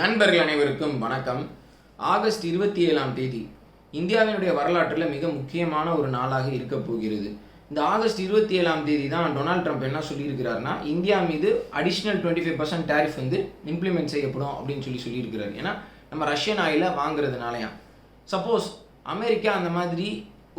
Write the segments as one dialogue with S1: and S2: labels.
S1: நண்பர்கள் அனைவருக்கும் வணக்கம். ஆகஸ்ட் இருபத்தி ஏழாம் தேதி இந்தியாவினுடைய வரலாற்றில் மிக முக்கியமான ஒரு நாளாக இருக்க போகிறது. இந்த ஆகஸ்ட் இருபத்தி ஏழாம் தேதி தான் டொனால்ட் ட்ரம்ப் என்ன சொல்லியிருக்கிறாருன்னா இந்தியா மீது additional twenty five percent tariff வந்து இம்ப்ளிமெண்ட் செய்யப்படும் அப்படின்னு சொல்லி சொல்லியிருக்கிறாரு. ஏன்னா நம்ம ரஷ்யன் ஆயிலை வாங்குறதுனாலயா. சப்போஸ் அமெரிக்கா அந்த மாதிரி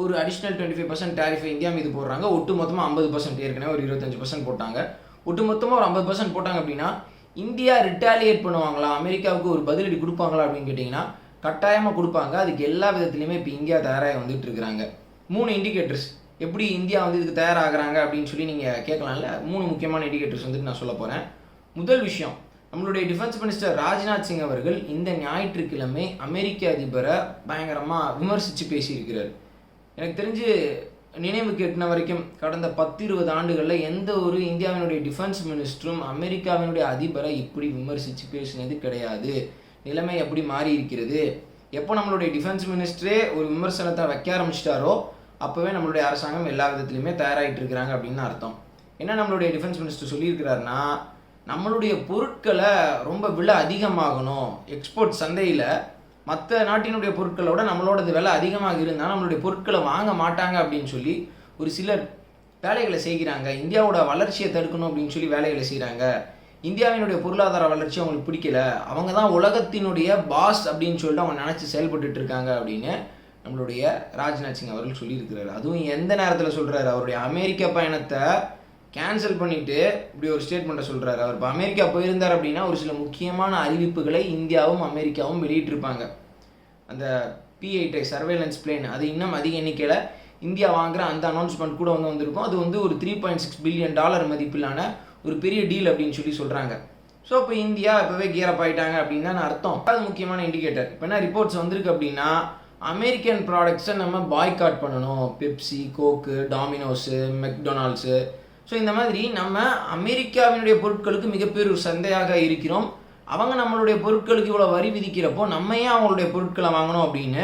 S1: ஒரு அடிஷ்னல் டுவெண்ட்டி ஃபைவ் பர்சன்ட் டேரிஃபை இந்தியா மீது போடுறாங்க. ஒட்டு மொத்தமாக ஐம்பது பர்சன்ட் ஏற்கனவே ஒரு இருபத்தஞ்சு பர்சன்ட் போட்டாங்க. ஒட்டு மொத்தமாக ஒரு ஐம்பது பர்சன்ட் போட்டாங்க அப்படின்னா இந்தியா ரிட்டாலியேட் பண்ணுவாங்களா? அமெரிக்காவுக்கு ஒரு பதிலடி கொடுப்பாங்களா அப்படின்னு கேட்டிங்கன்னா கட்டாயமாக கொடுப்பாங்க. அதுக்கு எல்லா விதத்துலையுமே இப்போ இந்தியா தயாராக வந்துட்டு இருக்கிறாங்க. மூணு இண்டிகேட்டர்ஸ் எப்படி இந்தியா வந்து இதுக்கு தயாராகிறாங்க அப்படின்னு சொல்லி நீங்கள் கேட்கலாம்ல? மூணு முக்கியமான இண்டிகேட்டர்ஸ் வந்துட்டு நான் சொல்ல போகிறேன் முதல் விஷயம் நம்மளுடைய டிஃபென்ஸ் மினிஸ்டர் ராஜ்நாத் சிங் அவர்கள் இந்த ஞாயிற்றுக்கிழமை அமெரிக்க அதிபரை பயங்கரமாக விமர்சித்து பேசியிருக்கிறார். எனக்கு தெரிஞ்சு நினைவுக்கு எட்டின வரைக்கும் கடந்த பத்து இருபது ஆண்டுகளில் எந்த ஒரு இந்தியாவினுடைய டிஃபென்ஸ் மினிஸ்டரும் அமெரிக்காவினுடைய அதிபரை இப்படி விமர்சித்து பேசினது கிடையாது. நிலைமை எப்படி மாறி இருக்கிறது எப்போ நம்மளுடைய டிஃபென்ஸ் மினிஸ்டரே ஒரு விமர்சனத்தை வைக்க ஆரம்பிச்சிட்டாரோ அப்போவே நம்மளுடைய அரசாங்கம் எல்லா விதத்துலையுமே தயாராகிட்டு இருக்கிறாங்க அப்படின்னு அர்த்தம். என்ன நம்மளுடைய டிஃபென்ஸ் மினிஸ்டர் சொல்லியிருக்கிறாருன்னா நம்மளுடைய பொருட்களை ரொம்ப விலை அதிகமாகணும். எக்ஸ்போர்ட் சந்தையில் மற்ற நாட்டினுடைய பொருட்களோட நம்மளோடது விலை அதிகமாக இருந்தால் நம்மளுடைய பொருட்களை வாங்க மாட்டாங்க அப்படின்னு சொல்லி ஒரு சிலர் வேலைகளை செய்கிறாங்க. இந்தியாவோட வளர்ச்சியை தடுக்கணும் அப்படின்னு சொல்லி வேலைகளை செய்கிறாங்க இந்தியாவினுடைய பொருளாதார வளர்ச்சி அவங்களுக்கு பிடிக்கல. அவங்க தான் உலகத்தினுடைய பாஸ் அப்படின்னு சொல்லிட்டு அவங்க நினச்சி செயல்பட்டுட்டு இருக்காங்க அப்படின்னு நம்மளுடைய ராஜ்நாத் சிங் அவர்கள் சொல்லியிருக்கிறார். அதுவும் எந்த நேரத்தில் சொல்கிறாரு அவருடைய அமெரிக்க பயணத்தை கேன்சல் பண்ணிட்டு இப்படி ஒரு ஸ்டேட்மெண்ட்டை சொல்கிறாரு அவர் இப்போ அமெரிக்கா போயிருந்தார் அப்படின்னா ஒரு சில முக்கியமான அறிவிப்புகளை இந்தியாவும் அமெரிக்காவும் வெளியிட்டிருப்பாங்க. அந்த பி சர்வேலன்ஸ் பிளேன் அது இன்னும் அதிக எண்ணிக்கையில் இந்தியா வாங்குகிற அந்த அனௌன்ஸ்மெண்ட் கூட வந்து வந்திருக்கும். அது வந்து ஒரு three point six billion dollar மதிப்பிலான ஒரு பெரிய டீல் அப்படின்னு சொல்லி சொல்கிறாங்க ஸோ இப்போ இந்தியா இப்போவே கியரப் ஆயிட்டாங்க அப்படின்னு தான் அர்த்தம். அது முக்கியமான இண்டிகேட்டர் இப்போ என்ன ரிப்போர்ட்ஸ் வந்திருக்கு அப்படின்னா அமெரிக்கன் ப்ராடக்ட்ஸை நம்ம பாய்காட் பண்ணணும். Pepsi Coke Domino's McDonald's so இந்த மாதிரி நம்ம அமெரிக்காவினுடைய பொருட்களுக்கு மிகப்பெரிய ஒரு சந்தையாக இருக்கிறோம். அவங்க நம்மளுடைய பொருட்களுக்கு இவ்வளோ வரி விதிக்கிறப்போ நம்ம ஏன் அவங்களுடைய பொருட்களை வாங்கணும் அப்படின்னு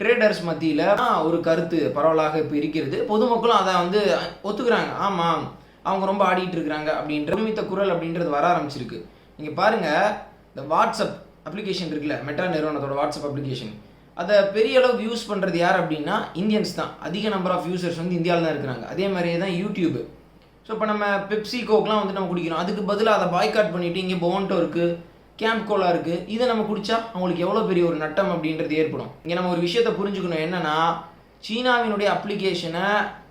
S1: ட்ரேடர்ஸ் மத்தியில் ஒரு கருத்து பரவலாக இப்போ இருக்கிறது. பொதுமக்களும் அதை வந்து ஒத்துக்கிறாங்க. ஆமாம் அவங்க ரொம்ப ஆடிட்டு இருக்கிறாங்க அப்படின்ற நிமித்த குரல் அப்படின்றது வர ஆரம்பிச்சிருக்கு. நீங்கள் பாருங்கள் இந்த வாட்ஸ்அப் அப்ளிகேஷன் இருக்குல்ல மெட்ரா நிறுவனத்தோட வாட்ஸ்அப் அப்ளிகேஷன் அதை பெரிய அளவுக்கு யூஸ் பண்ணுறது யார் அப்படின்னா இந்தியன்ஸ் தான். அதிக நம்பர் ஆஃப் யூசர்ஸ் வந்து இந்தியாவில் தான் இருக்கிறாங்க. அதே மாதிரியே தான் யூடியூப். ஸோ இப்போ நம்ம பெப்சி கோக்லாம் வந்து நம்ம குடிக்கிறோம். அதுக்கு பதிலாக அதை பாய்காட் பண்ணிவிட்டு இங்கே போன்ட்டோ இருக்குது கேம்ப் கோலா இருக்குது இதை நம்ம குடித்தா அவங்களுக்கு எவ்வளோ பெரிய ஒரு நட்டம் அப்படின்றது ஏற்படும். இங்கே நம்ம ஒரு விஷயத்தை புரிஞ்சுக்கணும். என்னென்னா சீனாவினுடைய அப்ளிகேஷனை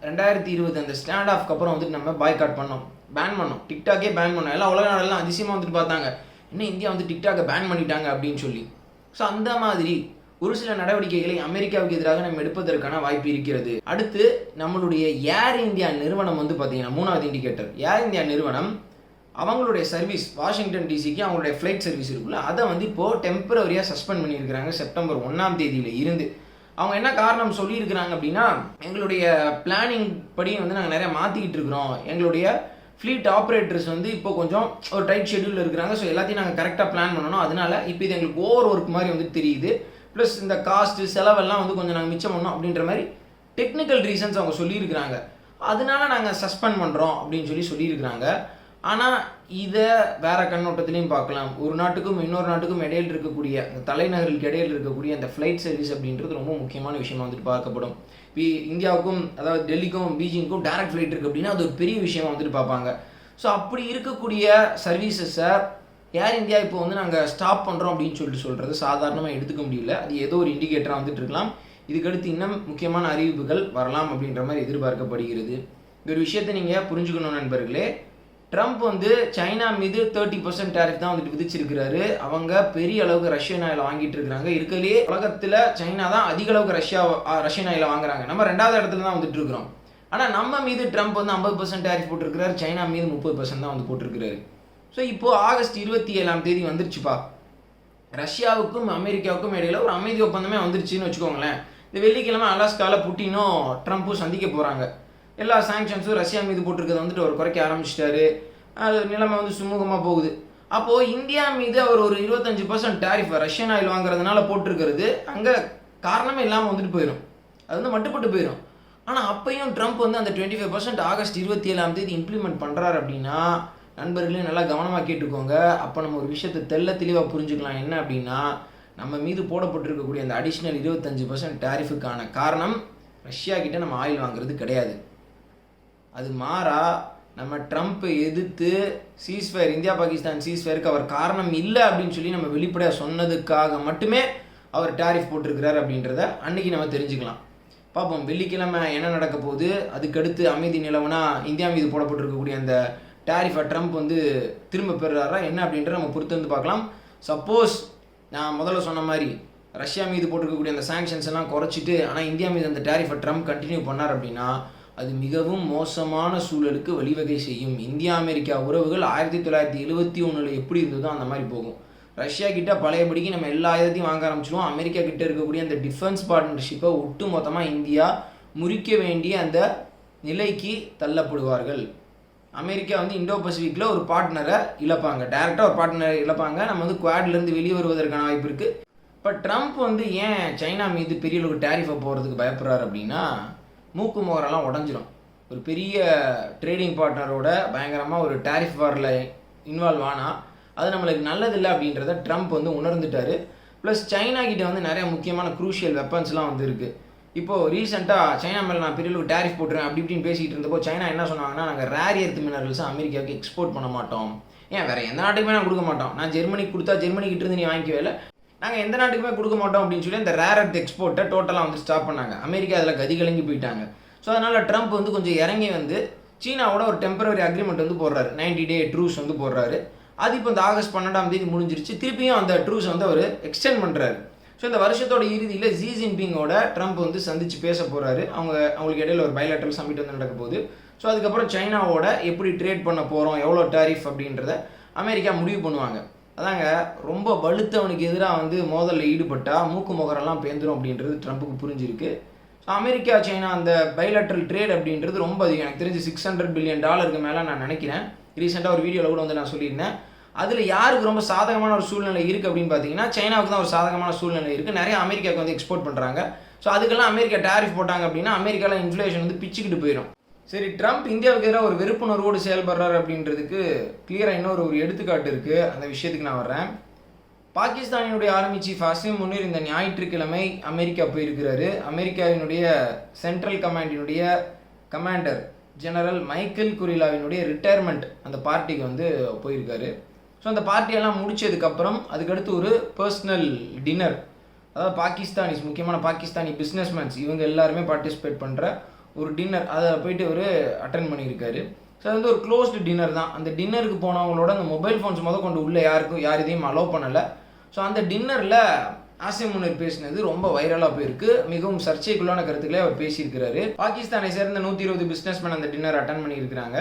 S1: ரெண்டாயிரத்தி இருபது அந்த ஸ்டாண்ட் ஆஃப்க்கு அப்புறம் வந்துட்டு நம்ம பாய்காட் பண்ணோம். பேன் பண்ணோம். டிக்டாக்கே பேன் பண்ணோம். எல்லாம் உலக நாடெல்லாம் அதிசயமாக வந்துட்டு பார்த்தாங்க. என்ன இந்தியா வந்து டிக்டாக்கை பேன் பண்ணிட்டாங்க அப்படின்னு சொல்லி. ஸோ அந்த மாதிரி ஒரு சில நடவடிக்கைகளை அமெரிக்காவுக்கு எதிராக நம்ம எடுப்பதற்கான வாய்ப்பு இருக்கிறது. அடுத்து நம்மளுடைய ஏர் இந்தியா நிறுவனம் வந்து பார்த்தீங்கன்னா மூணாவது இண்டிகேட்டர் ஏர் இந்தியா நிறுவனம் அவங்களுடைய சர்வீஸ் வாஷிங்டன் டிசிக்கு அவங்களுடைய ஃப்ளைட் சர்வீஸ் இருக்குல்ல அதை வந்து இப்போது டெம்பரவரியாக சஸ்பெண்ட் பண்ணியிருக்கிறாங்க. செப்டம்பர் ஒன்றாம் தேதியில் இருந்து. அவங்க என்ன காரணம் சொல்லியிருக்கிறாங்க அப்படின்னா எங்களுடைய பிளானிங் படி வந்து நாங்கள் நிறையா மாற்றிக்கிட்டு இருக்கிறோம். எங்களுடைய ஃப்ளீட் ஆப்ரேட்டர்ஸ் வந்து இப்போ கொஞ்சம் ஒரு டைட் ஷெடியூலில் இருக்கிறாங்க. ஸோ எல்லாத்தையும் நாங்கள் கரெக்டாக பிளான் பண்ணணும். அதனால இப்போ இது எங்களுக்கு ஓவர் ஒர்க் மாதிரி வந்து தெரியுது. ப்ளஸ் இந்த காஸ்ட்டு செலவெல்லாம் வந்து கொஞ்சம் நாங்கள் மிச்சம் பண்ணோம் அப்படின்ற மாதிரி டெக்னிக்கல் ரீசன்ஸ் அவங்க சொல்லியிருக்கிறாங்க. அதனால நாங்கள் சஸ்பெண்ட் பண்ணுறோம் அப்படின்னு சொல்லி சொல்லியிருக்கிறாங்க. ஆனால் இதை வேற கண்ணோட்டத்திலையும் பார்க்கலாம். ஒரு நாட்டுக்கும் இன்னொரு நாட்டுக்கும் இடையில் இருக்கக்கூடிய அந்த தலைநகருக்கு இடையில் இருக்கக்கூடிய அந்த ஃப்ளைட் சர்வீஸ் அப்படின்றது ரொம்ப முக்கியமான விஷயமா வந்துட்டு பார்க்கப்படும். இப்போ இந்தியாவுக்கும் அதாவது டெல்லிக்கும் பீஜிங்க்கும் டைரக்ட் ஃப்ளைட் இருக்குது அப்படின்னா அது ஒரு பெரிய விஷயமா வந்துட்டு பார்ப்பாங்க. ஸோ அப்படி இருக்கக்கூடிய சர்வீசஸை ஏர் இந்தியா இப்போ வந்து நாங்கள் ஸ்டாப் பண்ணுறோம் அப்படின்னு சொல்லிட்டு சொல்கிறது சாதாரணமாக எடுத்துக்க முடியல. அது ஏதோ ஒரு இண்டிகேட்டராக வந்துட்டு இருக்கலாம். இதுக்கடுத்து இன்னும் முக்கியமான அறிவிப்புகள் வரலாம் அப்படின்ற மாதிரி எதிர்பார்க்கப்படுகிறது. இந்த ஒரு விஷயத்தை நீங்கள் புரிஞ்சுக்கணும் நண்பர்களே. ட்ரம்ப் வந்து சைனா மீது தேர்ட்டி பர்சன்ட் டேரிஃப் தான் வந்துட்டு விதிச்சிருக்கிறாரு. அவங்க பெரிய அளவுக்கு ரஷ்யன் ஆயில் வாங்கிட்டு இருக்கிறாங்க. இருக்கிறதுலே உலகத்தில் சைனா தான் அதிக அளவுக்கு ரஷ்யா ரஷ்யன் ஆயில் வாங்குறாங்க. நம்ம ரெண்டாவது இடத்துல தான் வந்துட்டு இருக்கிறோம். ஆனால் நம்ம மீது ட்ரம்ப் வந்து ஐம்பது பர்சன்ட் டேரிஃப் போட்டிருக்கிறாரு. சைனா மீது முப்பது பர்சன்ட் தான் வந்து போட்டிருக்கிறாரு. ஸோ இப்போது ஆகஸ்ட் இருபத்தி ஏழாம் தேதி வந்துருச்சுப்பா. ரஷ்யாவுக்கும் அமெரிக்காவுக்கும் இடையில் ஒரு அமைதி ஒப்பந்தமே வந்துருச்சுன்னு வச்சுக்கோங்களேன். இந்த வெள்ளிக்கிழமை அலாஸ்காவில் புட்டினும் ட்ரம்ப்பும் சந்திக்க போகிறாங்க எல்லா சாங்ஷன்ஸும் ரஷ்யா மீது போட்டிருக்கிறத வந்துட்டு அவர் குறைக்க ஆரம்பிச்சிட்டாரு. அது நிலைமை வந்து சுமூகமாக போகுது. அப்போது இந்தியா மீது அவர் ஒரு இருபத்தஞ்சு பர்சன்ட் டேரிஃப் ரஷ்யன் ஆயில் வாங்குறதுனால போட்டிருக்கிறது. அங்கே காரணமே இல்லாமல் வந்துட்டு போயிடும் அது வந்து மட்டுப்பட்டு போயிடும் ஆனால் அப்பையும் ட்ரம்ப் வந்து அந்த டுவெண்ட்டி ஃபைவ் பர்சன்ட் ஆகஸ்ட் இருபத்தி ஏழாம் தேதி இம்ப்ளிமெண்ட் பண்ணுறாரு அப்படின்னா நண்பர்களே நல்லா கவனமாக கேட்டுக்கோங்க. அப்போ நம்ம ஒரு விஷயத்தை தெள்ள தெளிவாக புரிஞ்சுக்கலாம். என்ன அப்படின்னா நம்ம மீது போடப்பட்டிருக்கக்கூடிய அந்த அடிஷ்னல் இருபத்தஞ்சு பர்சன்ட் டேரிஃபுக்கான காரணம் ரஷ்யா கிட்ட நம்ம ஆயில் வாங்குறது கிடையாது. அது மாறா நம்ம ட்ரம்ப் எதிர்த்து சீஸ்ஃபயர் இந்தியா பாகிஸ்தான் சீஸ்ஃபயருக்கு அவர் காரணம் இல்லை அப்படின்னு சொல்லி நம்ம வெளிப்படையாக சொன்னதுக்காக மட்டுமே அவர் டேரிஃப் போட்டிருக்கிறார் அப்படின்றத அன்னைக்கு நம்ம தெரிஞ்சுக்கலாம். பார்ப்போம் வெள்ளிக்கிழமை என்ன நடக்க போகுது? அதுக்கடுத்து அமைதி நிலவுனா இந்தியா மீது போடப்பட்டிருக்கக்கூடிய அந்த டேரிஃபை ட்ரம்ப் வந்து திரும்ப பெறுறாரா? என்ன அப்படின்ற நம்ம பொறுத்து வந்து பார்க்கலாம். சப்போஸ் நான் முதல்ல சொன்ன மாதிரி ரஷ்யா மீது போட்டிருக்கக்கூடிய அந்த சாங்ஷன்ஸ் எல்லாம் குறைச்சிட்டு ஆனால் இந்தியா மீது அந்த டேரிஃபை ட்ரம்ப் கண்டினியூ பண்ணார் அப்படின்னா அது மிகவும் மோசமான சூழலுக்கு வழிவகை செய்யும். இந்தியா அமெரிக்கா உறவுகள் ஆயிரத்தி தொள்ளாயிரத்தி எழுபத்தி ஒன்றில் எப்படி இருந்ததோ அந்த மாதிரி போகும். ரஷ்யா கிட்ட பழையபடிக்கு நம்ம எல்லா ஆயுதத்தையும் வாங்க ஆரம்பிச்சிடுவோம் அமெரிக்கா கிட்ட இருக்கக்கூடிய அந்த டிஃபென்ஸ் பார்ட்னர்ஷிப்பை ஒட்டு மொத்தமாக இந்தியா முறிக்க வேண்டிய அந்த நிலைக்கு தள்ளப்படுவார்கள். அமெரிக்கா வந்து இண்டோ பசிபிக்கில் ஒரு பார்ட்னரை இழப்பாங்க. டேரெக்டாக ஒரு பார்ட்னரை இழப்பாங்க. நம்ம வந்து குவாட்லேருந்து வெளியே வருவதற்கான வாய்ப்பு இருக்குது இப்போ ட்ரம்ப் வந்து ஏன் சைனா மீது பெரிய அளவுக்கு டேரிஃபை போகிறதுக்கு பயப்படுறாரு அப்படின்னா மூக்கு முகரெல்லாம் உடஞ்சிரும். ஒரு பெரிய ட்ரேடிங் பார்ட்னரோட பயங்கரமாக ஒரு டேரிஃப் வாரில் இன்வால்வ் ஆனால் அது நம்மளுக்கு நல்லதில்லை அப்படின்றத ட்ரம்ப் வந்து உணர்ந்துட்டார். ப்ளஸ் சைனா கிட்ட வந்து நிறைய முக்கியமான குரூஷியல் வெப்பன்ஸ்லாம் வந்து இருக்குது இப்போது ரீசெண்டாக சைனா மேலே நான் பெரிய அளவு டேரிஃப் போட்டுறேன் அப்படி இப்படின்னு பேசிகிட்டு இருந்தப்போ சைனா என்ன சொன்னாங்கன்னா நாங்கள் ரேர் எர்த் மினரல்ஸை அமெரிக்காவுக்கு எக்ஸ்போர்ட் பண்ண மாட்டோம். ஏன் வேறு எந்த நாட்டுக்குமே நான் கொடுக்க மாட்டோம். நான் ஜெர்மனிக்கு கொடுத்தா ஜெர்மனிக்கிட்ட இருந்து நீ வாங்கிக்கவே இல்லை. நாங்கள் எந்த நாட்டுக்குமே கொடுக்க மாட்டோம் அப்படின்னு சொல்லி அந்த ரேர் எர்த் எக்ஸ்போர்ட்டை டோட்டலாக வந்து ஸ்டாப் பண்ணாங்க. அமெரிக்கா அதில் கதி கலங்கி போயிட்டாங்க. ஸோ அதனால் ட்ரம்ப் வந்து கொஞ்சம் இறங்கி வந்து சீனாவோட ஒரு டெம்பரரி அக்ரிமெண்ட் வந்து போடுறாரு. 90 டே ட்ரூஸ் வந்து போடுறாரு. அது இப்போ இந்த ஆகஸ்ட் பன்னெண்டாம் தேதி முடிஞ்சிருச்சு. திருப்பியும் அந்த ட்ரூஸ் வந்து அவர் எக்ஸ்டெண்ட் பண்ணுறாரு ஸோ இந்த வருஷத்தோட இறுதியில் ஜி ஜின்பிங்கோட ட்ரம்ப் வந்து சந்திச்சு பேச போகிறாரு அவங்க அவங்களுக்கு இடையில ஒரு பைலேட்டரல் சமிட் வந்து நடக்க போகுது. ஸோ அதுக்கப்புறம் சைனாவோட எப்படி ட்ரேட் பண்ண போகிறோம் எவ்வளோ டாரிஃப் அப்படின்றத அமெரிக்கா முடிவு பண்ணுவாங்க. அதாங்க ரொம்ப வலுத்தவனுக்கு எதிராக வந்து மோதலில் ஈடுபட்டால் மூக்கு முகரெல்லாம் பேந்துரும் அப்படின்றது ட்ரம்ப்புக்கு புரிஞ்சிருக்கு. ஸோ அமெரிக்கா சைனா அந்த பைலேட்ரல் ட்ரேட் அப்படின்றது ரொம்ப அதிகம். எனக்கு தெரிஞ்சு சிக்ஸ் ஹண்ட்ரட் பில்லியன் டாலருக்கு மேலே நான் நினைக்கிறேன். ரீசெண்டாக ஒரு வீடியோவில் கூட வந்து நான் சொல்லியிருந்தேன். அதில் யாருக்கு ரொம்ப சாதகமான ஒரு சூழ்நிலை இருக்குது அப்படின்னு பார்த்தீங்கன்னா சைனாவுக்கு தான் ஒரு சாதகமான சூழ்நிலை இருக்குது நிறைய அமெரிக்காவுக்கு வந்து எக்ஸ்போர்ட் பண்ணுறாங்க ஸோ அதுக்கெல்லாம் அமெரிக்கா டேரிஃப் போட்டாங்க அப்படின்னா அமெரிக்காவில் இன்ஃப்ளேஷன் வந்து பிச்சுக்கிட்டு போயிடும் சரி ட்ரம்ப் இந்தியாவுக்கு எதிராக ஒரு வெறுப்புணர்வோடு செயல்படுறாரு அப்படின்றதுக்கு கிளியராக இன்னொரு ஒரு எடுத்துக்காட்டு இருக்குது அந்த விஷயத்துக்கு நான் வர்றேன். பாகிஸ்தானினுடைய ஆர்மி சீஃப் அசிம் முன்னீர் இந்த ஞாயிற்றுக்கிழமை அமெரிக்கா போயிருக்கிறாரு. அமெரிக்காவினுடைய சென்ட்ரல் கமாண்டினுடைய கமாண்டர் ஜெனரல் மைக்கேல் குரிலாவினுடைய ரிட்டையர்மெண்ட் அந்த பார்ட்டிக்கு வந்து போயிருக்காரு. ஸோ அந்த பார்ட்டியெல்லாம் முடித்ததுக்கப்புறம் அதுக்கடுத்து ஒரு பர்சனல் டின்னர் அதாவது பாகிஸ்தானிஸ் முக்கியமான பாகிஸ்தானி பிஸ்னஸ்மேன்ஸ் இவங்க எல்லாருமே பார்ட்டிசிபேட் பண்ணுற ஒரு டின்னர் அதை போயிட்டு ஒரு அட்டன் பண்ணியிருக்காரு. ஸோ அது வந்து ஒரு க்ளோஸ்டு டின்னர் தான். அந்த டின்னருக்கு போனவங்களோட அந்த மொபைல் ஃபோன்ஸ் முத கொண்டு உள்ளே யாருக்கும் யார் இதையும் அலோவ் பண்ணலை. ஸோ அந்த டின்னரில் ஆசிம் முன்னர் பேசினது ரொம்ப வைரலாக போயிருக்கு. மிகவும் சர்ச்சைக்குள்ளான கருத்துக்களே அவர் பேசியிருக்கிறாரு. பாகிஸ்தானை சேர்ந்த நூற்றி இருபது பிஸ்னஸ்மேன் அந்த டின்னர் அட்டன் பண்ணியிருக்கிறாங்க.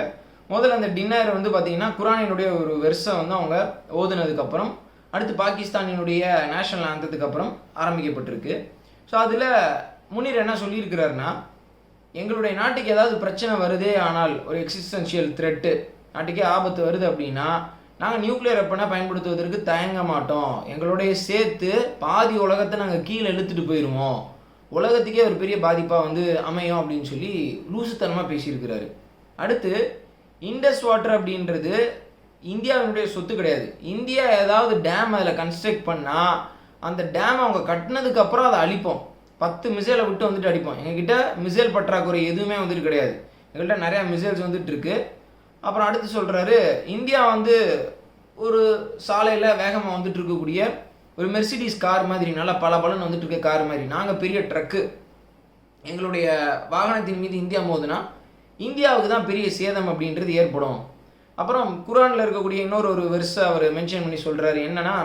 S1: முதல்ல அந்த டின்னர் வந்து பார்த்தீங்கன்னா குரானினுடைய ஒரு வெர்ஸை வந்து அவங்க ஓதுனதுக்கப்புறம் அடுத்து பாகிஸ்தானினுடைய நேஷனல் ஆந்தத்துக்கு அப்புறம் ஆரம்பிக்கப்பட்டிருக்கு. ஸோ அதில் முனீர் என்ன சொல்லியிருக்கிறாருன்னா எங்களுடைய நாட்டுக்கு ஏதாவது பிரச்சனை வருதே ஆனால் ஒரு எக்ஸிஸ்டன்ஷியல் த்ரெட்டு நாட்டுக்கே ஆபத்து வருது அப்படின்னா நாங்கள் நியூக்ளியர் வெப்பனை பயன்படுத்துவதற்கு தயங்க மாட்டோம். எங்களுடைய சேர்த்து பாதி உலகத்தை நாங்கள் கீழே இழுத்துட்டு போயிடுவோம் உலகத்துக்கே ஒரு பெரிய பாதிப்பாக வந்து அமையும் அப்படின்னு சொல்லி லூசுத்தனமாக பேசியிருக்கிறாரு. அடுத்து இண்டஸ் வாட்டர் அப்படின்றது இந்தியாவினுடைய சொத்து கிடையாது. இந்தியா ஏதாவது டேம் அதில் கன்ஸ்ட்ரக்ட் பண்ணால் அந்த டேம் அவங்க கட்டினதுக்கு அப்புறம் அதை அழிப்போம். பத்து மிசைலை விட்டு வந்துட்டு அடிப்போம். எங்ககிட்ட மிசைல் பற்றாக்குறை எதுவுமே வந்துட்டு கிடையாது. எங்கள்கிட்ட நிறையா மிசைல்ஸ் வந்துட்டு இருக்கு. அப்புறம் அடுத்து சொல்கிறாரு இந்தியா வந்து ஒரு சாலையில் வேகமாக வந்துட்டு இருக்கக்கூடிய ஒரு மெர்சிடிஸ் கார் மாதிரி நல்லா பல பலன் வந்துட்டு இருக்க கார் மாதிரி. நாங்கள் பெரிய ட்ரக்கு எங்களுடைய வாகனத்தின் மீது இந்தியா மோதுனா இந்தியாவுக்கு தான் பெரிய சேதம் அப்படின்றது ஏற்படும். அப்புறம் குரானில் இருக்கக்கூடிய இன்னொரு ஒரு வெர்ஸை அவர் மென்ஷன் பண்ணி சொல்கிறாரு என்னன்னா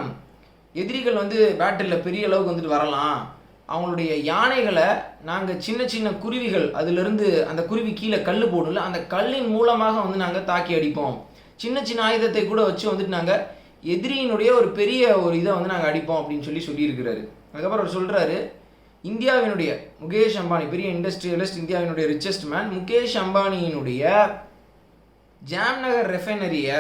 S1: எதிரிகள் வந்து பேட்டிலில் பெரிய அளவுக்கு வந்துட்டு வரலாம். அவங்களுடைய யானைகளை நாங்கள் சின்ன சின்ன குருவிகள் அதிலிருந்து அந்த குருவி கீழே கல் போடல அந்த கல்லின் மூலமாக வந்து நாங்கள் தாக்கி அடிப்போம். சின்ன சின்ன ஆயுதத்தை கூட வச்சு வந்துட்டு நாங்கள் எதிரியினுடைய ஒரு பெரிய ஒரு இதை வந்து நாங்கள் அடிப்போம் அப்படின்னு சொல்லி சொல்லியிருக்கிறாரு. அதுக்கப்புறம் அவர் சொல்கிறாரு இந்தியாவினுடைய முகேஷ் அம்பானி பெரிய இண்டஸ்ட்ரியலிஸ்ட் இந்தியாவினுடைய ரிச்சஸ்ட் மேன் முகேஷ் அம்பானியினுடைய ஜாம்நகர் ரெஃபைனரியை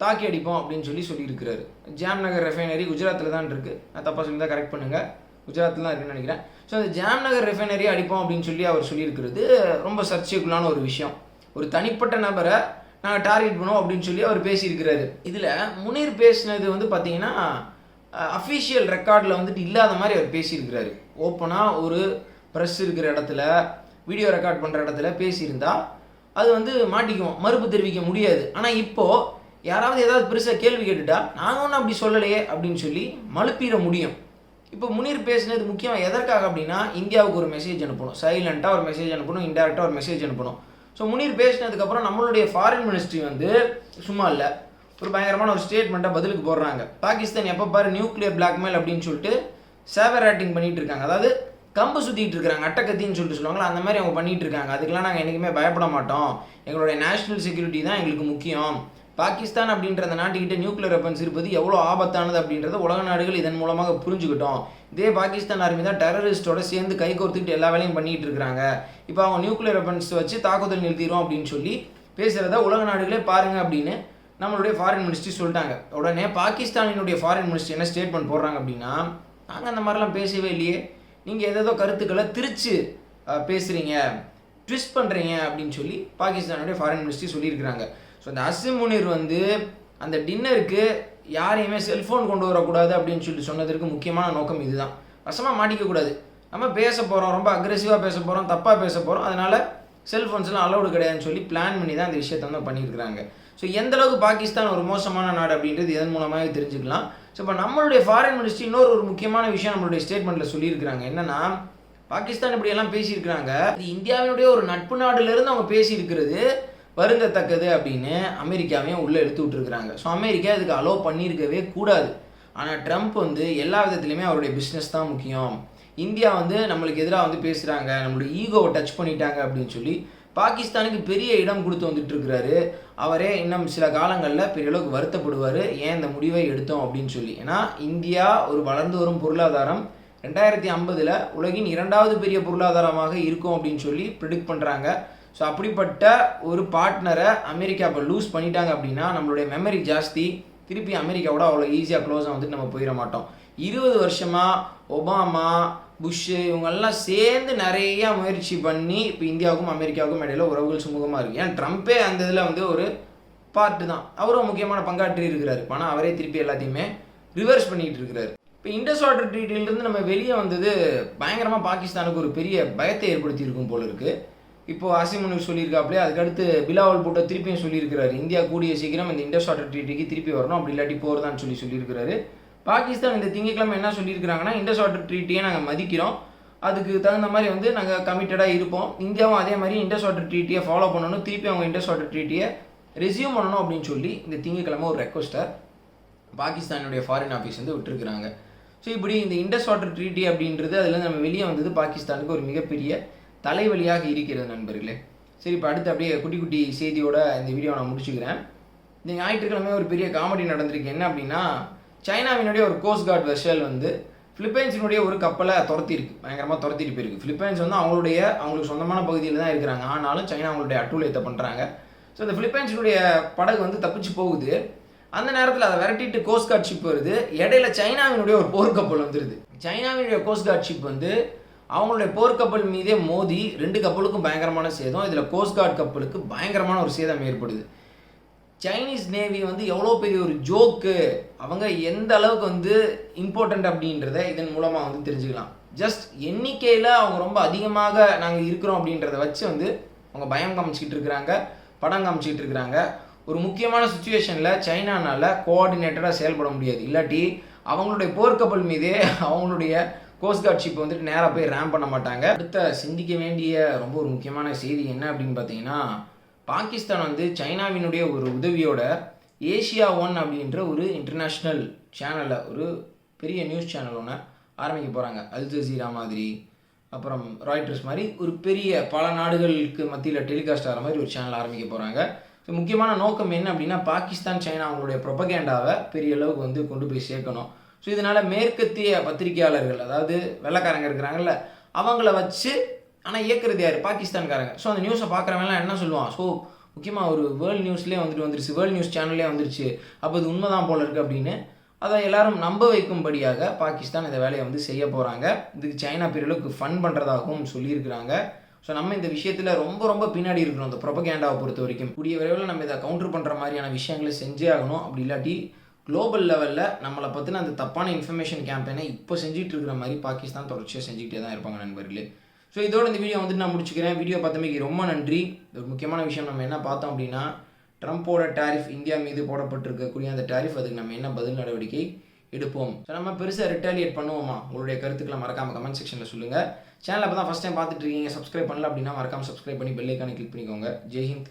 S1: தாக்கி அடிப்போம் அப்படின்னு சொல்லி சொல்லியிருக்கிறாரு. ஜாம்நகர் ரெஃபைனரி குஜராத்தில் தான் இருக்குது நான் தப்பாக சொல்லி கரெக்ட் பண்ணுங்கள் குஜராத்தில் தான் இருக்குன்னு நினைக்கிறேன். ஸோ அந்த ஜாம்நகர் ரெஃபைனரி அடிப்போம் அப்படின்னு சொல்லி அவர் சொல்லியிருக்கிறது ரொம்ப சர்ச்சைக்குள்ளான ஒரு விஷயம். ஒரு தனிப்பட்ட நபரை நாங்கள் டார்கெட் பண்ணுவோம் அப்படின்னு சொல்லி அவர் பேசியிருக்கிறாரு. இதில் முனீர் பேசினது வந்து பார்த்தீங்கன்னா அஃபிஷியல் ரெக்கார்டில் வந்துட்டு இல்லாத மாதிரி அவர் பேசியிருக்கிறாரு. ஓப்பனாக ஒரு ப்ரெஸ் இருக்கிற இடத்துல வீடியோ ரெக்கார்ட் பண்ணுற இடத்துல பேசியிருந்தா அது வந்து மாட்டிக்குவோம் மறுப்பு தெரிவிக்க முடியாது. ஆனால் இப்போது யாராவது ஏதாவது பெருசாக கேள்வி கேட்டுட்டா நாங்கள் ஒன்றும் அப்படி சொல்லலையே அப்படின்னு சொல்லி மழுப்பிட முடியும். இப்போ முனீர் பேசினது முக்கியமாக எதற்காக அப்படின்னா இந்தியாவுக்கு ஒரு மெசேஜ் அனுப்பணும். சைலண்ட்டாக ஒரு மெசேஜ் அனுப்பணும் இன்டெரக்டாக ஒரு மெசேஜ் அனுப்பணும். ஸோ முனீர் பேசினதுக்கப்புறம் நம்மளுடைய ஃபாரின் மினிஸ்ட்ரி வந்து சும்மா இல்லை ஒரு பயங்கரமான ஒரு ஸ்டேட்மெண்ட்டை பதிலுக்கு போடுறாங்க. பாகிஸ்தான் எப்போ பாரு நியூக்ளியர் பிளாக்மெயில் அப்படின்னு சொல்லிட்டு சேவர் ரேட்டிங் பண்ணிகிட்டு இருக்காங்க அதாவது கம்பு சுற்றிட்டு இருக்காங்க அட்டக்கத்தின்னு சொல்லிட்டு சொல்லுவாங்களா அந்த மாதிரி அவங்க பண்ணிட்டு இருக்காங்க அதுக்கெல்லாம் நாங்கள் என்றைக்குமே பயப்பட மாட்டோம். எங்களுடைய நேஷனல் செக்யூரிட்டி தான் எங்களுக்கு முக்கியம். பாகிஸ்தான் அப்படின்ற அந்த நாட்டுக்கிட்ட நியூக்ளியர் வெப்பன்ஸ் இருப்பது எவ்வளோ ஆபத்தானது அப்படின்றத உலக நாடுகள் இதன் மூலமாக புரிஞ்சுக்கிட்டோம். இதே பாகிஸ்தான் ஆர்மி தான் டெரரிஸ்டோட சேர்ந்து கை கோர்த்துக்கிட்டு எல்லா வேலையும் பண்ணிட்டு இருக்காங்க இப்போ அவங்க நியூக்ளியர் வெப்பன்ஸ் வச்சு தாக்குதல் நிறுத்திடுவோம் அப்படின்னு சொல்லி பேசுகிறத உலக நாடுகளே பாருங்க அப்படின்னு நம்மளுடைய ஃபாரின் மினிஸ்ட்ரி சொல்லிட்டாங்க. உடனே பாகிஸ்தானினுடைய ஃபாரின் மினிஸ்ட்ரி என்ன ஸ்டேட்மெண்ட் போடுறாங்க அப்படின்னா நாங்கள் அந்த மாதிரிலாம் பேசவே இல்லையே. நீங்கள் ஏதேதோ கருத்துக்களை திரிச்சு பேசுகிறீங்க ட்விஸ்ட் பண்ணுறீங்க அப்படின்னு சொல்லி பாகிஸ்தானுடைய ஃபாரின் மினிஸ்ட்ரி சொல்லியிருக்கிறாங்க. ஸோ அந்த அசிம் முனிர் வந்து அந்த டின்னருக்கு யாரையுமே செல்ஃபோன் கொண்டு வரக்கூடாது அப்படின்னு சொல்லி சொன்னதற்கு முக்கியமான நோக்கம் இதுதான். வசமாக மாட்டிக்கக்கூடாது நம்ம பேச போகிறோம் ரொம்ப அக்ரெசிவாக பேச போகிறோம் தப்பாக பேச போகிறோம் அதனால் செல்ஃபோன்ஸ்லாம் அலௌடு கிடையாதுன்னு சொல்லி பிளான் பண்ணி தான் அந்த விஷயத்தை வந்து பண்ணியிருக்கிறாங்க. ஸோ எந்தளவுக்கு பாகிஸ்தான் ஒரு மோசமான நாடு அப்படின்றது இதன் மூலமாகவே தெரிஞ்சுக்கலாம். ஸோ இப்போ நம்மளுடைய ஃபாரின் மினிஸ்ட்ரி இன்னொரு ஒரு முக்கியமான விஷயம் நம்மளுடைய ஸ்டேட்மெண்ட்டில் சொல்லியிருக்கிறாங்க. என்னன்னா பாகிஸ்தான் இப்படி எல்லாம் பேசியிருக்கிறாங்க. இது இந்தியாவினுடைய ஒரு நட்பு நாடுலேருந்து அவங்க பேசியிருக்கிறது வருந்தத்தக்கது அப்படின்னு அமெரிக்காவையும் உள்ளே எடுத்து விட்டுருக்குறாங்க. ஸோ அமெரிக்கா இதுக்கு அலோவ் பண்ணியிருக்கவே கூடாது. ஆனால் ட்ரம்ப் வந்து எல்லா விதத்துலையுமே அவருடைய பிஸ்னஸ் தான் முக்கியம். இந்தியா வந்து நம்மளுக்கு எதிராக வந்து பேசுகிறாங்க நம்மளுடைய ஈகோவை டச் பண்ணிட்டாங்க அப்படின்னு சொல்லி பாகிஸ்தானுக்கு பெரிய இடம் கொடுத்து வந்துட்டு இருக்கிறாரு அவரே இன்னும் சில காலங்களில் பெரிய அளவுக்கு வருத்தப்படுவார். ஏன் இந்த முடிவை எடுத்தோம் அப்படின்னு சொல்லி. ஏன்னா இந்தியா ஒரு வளர்ந்து வரும் பொருளாதாரம் ரெண்டாயிரத்தி ஐம்பதில் உலகின் இரண்டாவது பெரிய பொருளாதாரமாக இருக்கும் அப்படின்னு சொல்லி ப்ரிடிக்ட் பண்ணுறாங்க ஸோ அப்படிப்பட்ட ஒரு பார்ட்னரை அமெரிக்கா இப்போ லூஸ் பண்ணிட்டாங்க அப்படின்னா நம்மளுடைய மெமரி ஜாஸ்தி. திருப்பி அமெரிக்காவோட அவ்வளோ ஈஸியாக க்ளோஸாக வந்துட்டு நம்ம போயிட மாட்டோம். இருபது வருஷமாக ஒபாமா புஷ்ஷு இவங்கெல்லாம் சேர்ந்து நிறைய முயற்சி பண்ணி இப்போ இந்தியாவுக்கும் அமெரிக்காவுக்கும் இடையில உறவுகள் சுமூகமாக இருக்குது ஏன் ட்ரம்ப்பே அந்த இதில் வந்து ஒரு பார்ட்டு தான். அவரும் முக்கியமான பங்காற்றி இருக்கிறாரு. ஆனால் அவரே திருப்பி எல்லாத்தையுமே ரிவர்ஸ் பண்ணிகிட்டு இருக்கிறாரு. இப்போ இண்டஸ் வாட்டர் ட்ரீட்டிலிருந்து நம்ம வெளியே வந்தது பயங்கரமாக பாகிஸ்தானுக்கு ஒரு பெரிய பயத்தை ஏற்படுத்தியிருக்கும் போல இருக்குது இப்போ அசிமுனு சொல்லியிருக்காப்லே அதுக்கடுத்து பிலாவல் போட்டோ திருப்பியும் சொல்லியிருக்கிறாரு. இந்தியா கூடிய சீக்கிரம் இந்த இண்டஸ் வாட்டர் ட்ரீட்டிக்கு திருப்பி வரணும். அப்படி இல்லாட்டி போகிறதான்னு சொல்லி சொல்லியிருக்கிறாரு. பாகிஸ்தான் இந்த திங்கட்கிழமை என்ன சொல்லியிருக்கிறாங்கன்னா இண்டஸ் வாட்டர் ட்ரீட்டியை நாங்கள் மதிக்கிறோம். அதுக்கு தகுந்த மாதிரி வந்து நாங்கள் கமிட்டடாக இருப்போம். இந்தியாவும் அதே மாதிரி இண்டஸ் வாட்டர் ட்ரீட்டியை ஃபாலோ பண்ணணும். திருப்பி அவங்க இண்டஸ் வாட்டர் ட்ரீட்டியை ரெசியூம் பண்ணணும் அப்படின்னு சொல்லி இந்த திங்கட்கிழமை ஒரு ரெக்வஸ்ட்டை பாகிஸ்தானுடைய ஃபாரின் ஆஃபீஸ் வந்து விட்டுருக்குறாங்க. ஸோ இப்படி இந்த இண்டஸ் வாட்டர் ட்ரீட்டி அப்படின்றது அதுலேருந்து நம்ம வெளியே வந்தது பாகிஸ்தானுக்கு ஒரு மிகப்பெரிய தலைவலியாக இருக்கிறது நண்பர்களே. சரி இப்போ அடுத்து அப்படியே குட்டி குட்டி செய்தியோட இந்த வீடியோ நான் முடிச்சுக்கிறேன். இந்த ஞாயிற்றுக்கிழமை ஒரு பெரிய காமெடி நடந்திருக்கு. என்ன அப்படின்னா சைனாவினுடைய ஒரு கோஸ்ட் கார்டு வெஷல் வந்து பிலிப்பைன்ஸினுடைய ஒரு கப்பலை துரத்திருக்கு பயங்கரமாக துரத்திட்டு போயிருக்கு. பிலிப்பைன்ஸ் வந்து அவங்களுடைய அவங்களுக்கு சொந்தமான பகுதியில் தான் இருக்கிறாங்க. ஆனாலும் சைனா அவங்களுடைய அட்டூழியத்தை பண்ணுறாங்க ஸோ இந்த பிலிப்பைன்ஸினுடைய படகு வந்து தப்பிச்சு போகுது. அந்த நேரத்தில் அதை விரட்டிட்டு கோஸ்ட் கார்ட் ஷிப் வருது. இடையில சைனாவினுடைய ஒரு போர்க்கப்பல் வந்துடுது சைனாவினுடைய கோஸ்ட் கார்ட் ஷிப் வந்து அவங்களுடைய போர்க்கப்பல் மீதே மோதி ரெண்டு கப்பலுக்கும் பயங்கரமான சேதம். இதில் கோஸ்ட் கார்ட் கப்பலுக்கு பயங்கரமான ஒரு சேதம் ஏற்படுது. சைனீஸ் நேவி வந்து எவ்வளோ பெரிய ஒரு ஜோக்கு அவங்க எந்த அளவுக்கு வந்து இம்பார்ட்டண்ட் அப்படின்றத இதன் மூலமாக வந்து தெரிஞ்சுக்கலாம். ஜஸ்ட் எண்ணிக்கையில் அவங்க ரொம்ப அதிகமாக நாங்கள் இருக்கிறோம் அப்படின்றத வச்சு வந்து அவங்க பயம் காமிச்சிக்கிட்டு இருக்கிறாங்க படம் காமிச்சிக்கிட்டு இருக்கிறாங்க. ஒரு முக்கியமான சுச்சுவேஷனில் சைனானால் கோஆர்டினேட்டடாக செயல்பட முடியாது. இல்லாட்டி அவங்களுடைய போர்க்கப்பல் மீதே அவங்களுடைய கோஸ்ட்கார்ட் ஷிப்பை வந்துட்டு நேராக போய் ரேம் பண்ண மாட்டாங்க. அடுத்த சிந்திக்க வேண்டிய ரொம்ப ஒரு முக்கியமான செய்தி என்ன அப்படின்னு பார்த்தீங்கன்னா பாகிஸ்தான் வந்து சைனாவினுடைய ஒரு உதவியோட ஏஷியா ஒன் அப்படின்ற ஒரு இன்டர்நேஷ்னல் சேனலில் ஒரு பெரிய நியூஸ் சேனல் ஒன்று ஆரம்பிக்க போகிறாங்க அல் ஜசீரா மாதிரி அப்புறம் ராய்டர்ஸ் மாதிரி ஒரு பெரிய பல நாடுகளுக்கு மத்தியில் டெலிகாஸ்ட் ஆகிற மாதிரி ஒரு சேனல் ஆரம்பிக்க போகிறாங்க ஸோ முக்கியமான நோக்கம் என்ன அப்படின்னா பாகிஸ்தான் சைனா அவங்களுடைய ப்ரொபகேண்டாவை பெரிய அளவுக்கு வந்து கொண்டு போய் சேர்க்கணும். ஸோ இதனால் மேற்கத்திய பத்திரிகையாளர்கள் அதாவது வெள்ளைக்காரங்க இருக்கிறாங்கல்ல அவங்கள வச்சு ஆனால் இயக்குறது யார்? பாகிஸ்தான்காரங்க. ஸோ அந்த நியூஸை பார்க்குறவங்கலாம் என்ன சொல்லுவான்? ஸோ முக்கியமாக ஒரு வேர்ல்டு நியூஸ்லேயே வந்துட்டு வந்துருச்சு. வேர்ல்டு நியூஸ் சேனல்லே வந்துருச்சு. அப்போ இது உண்மைதான் போல இருக்குது அப்படின்னு அதை எல்லாரும் நம்ப வைக்கும்படியாக பாகிஸ்தான் இந்த வேலையை வந்து செய்ய போகிறாங்க இதுக்கு சைனா பெரிய அளவுக்கு ஃபன் பண்ணுறதாகவும் சொல்லியிருக்கிறாங்க. ஸோ நம்ம இந்த விஷயத்தில் ரொம்ப ரொம்ப பின்னாடி இருக்கிறோம் இந்த ப்ரொபகேண்டாவை பொறுத்த வரைக்கும். கூடிய விரைவில் நம்ம இதை கவுண்டர் பண்ணுற மாதிரியான விஷயங்களை செஞ்சே ஆகணும். அப்படி இல்லாட்டி குளோபல் லெவலில் நம்மளை பற்றின அந்த தப்பான இன்ஃபர்மேஷன் கேம்பெயினை இப்போ செஞ்சுட்டு இருக்கிற மாதிரி பாகிஸ்தான் தொடர்ச்சியாக செஞ்சுக்கிட்டே தான் இருப்பாங்க நண்பர்களே. ஸோ இதோட இந்த வீடியோ வந்துட்டு நான் முடிச்சுக்கிறேன். வீடியோ பார்த்தமைக்கு ரொம்ப நன்றி. ஒரு முக்கியமான விஷயம் நம்ம என்ன பார்த்தோம் அப்படின்னா ட்ரம்ப்போட டேரிஃப் இந்தியா மீது போடப்பட்டிருக்கக்கூடிய அந்த டேரிஃப் அதுக்கு நம்ம என்ன பதில் நடவடிக்கை எடுப்போம்? ஸோ நம்ம பெருசாக ரிட்டாலியேட் பண்ணுவோமா? உங்களுடைய கருத்துக்களை மறக்காம கமெண்ட் செக்ஷனில் சொல்லுங்கள் சேனல் அப்போ தான் ஃபஸ்ட் டைம் பார்த்துட்டு இருக்கீங்க. சப்ஸ்கிரைப் பண்ணல அப்படின்னா மறக்காம சப்ஸ்கிரைப் பண்ணி பெல் கிளிக் பண்ணிக்கோங்க. ஜெய்ஹிந்த்